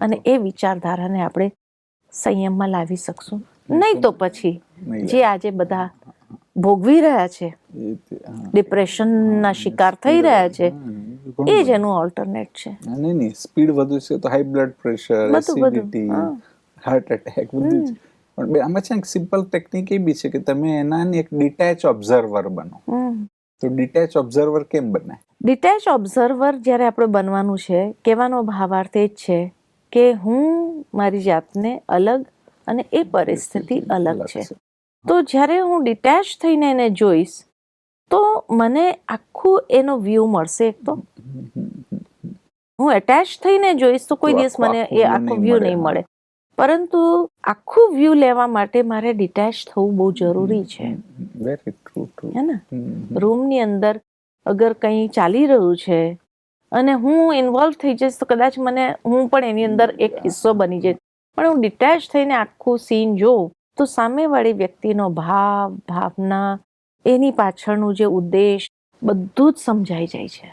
અને એ વિચારધારાને આપણે સંયમમાં લાવી શકશું. નહીં તો પછી જે આજે બધા ભોગવી રહ્યા છે ડિપ્રેશનના શિકાર થઈ રહ્યા છે એ જ એનું ઓલ્ટરનેટ છે. નહીં નહીં સ્પીડ વધુ છે તો high blood pressure. Acidity heart attack બધું જ. પણ આમાં છે એક સિમ્પલ ટેકનિક એ બી છે કે તમે એનાની એક ડિટેચ ઓબ્ઝર્વર બનો. તો ડિટેચ ઓબ્ઝર્વર કેમ બને ડિટેચ ઓબ્ઝર્વર જ્યારે આપણે બનવાનું છે કહેવાનો ભાવાર્થ એ જ છે કે હું મારી જાતને અલગ અને એ પરિસ્થિતિ અલગ છે. તો જ્યારે હું ડિટેચ થઈને એને જોઈશ તો મને આખું એનો વ્યૂ મળશે એક તો. હું એટેચ થઈને જોઈશ તો કોઈ દિવસ મને એ આખો વ્યૂ નહીં મળે. પરંતુ આખું વ્યૂ લેવા માટે મારે ડિટેચ થવું બહુ જરૂરી છે. હે ને? રૂમની અંદર અગર કંઈ ચાલી રહ્યું છે અને હું ઇન્વોલ્વ થઈ જઈશ તો કદાચ મને હું પણ એની અંદર એક હિસ્સો બની જઈશ પણ હું ડિટેચ થઈને આખું સીન જોઉં તો સામેવાળી વ્યક્તિનો ભાવ ભાવના એની પાછળનું જે ઉદ્દેશ બધું જ સમજાઈ જાય છે.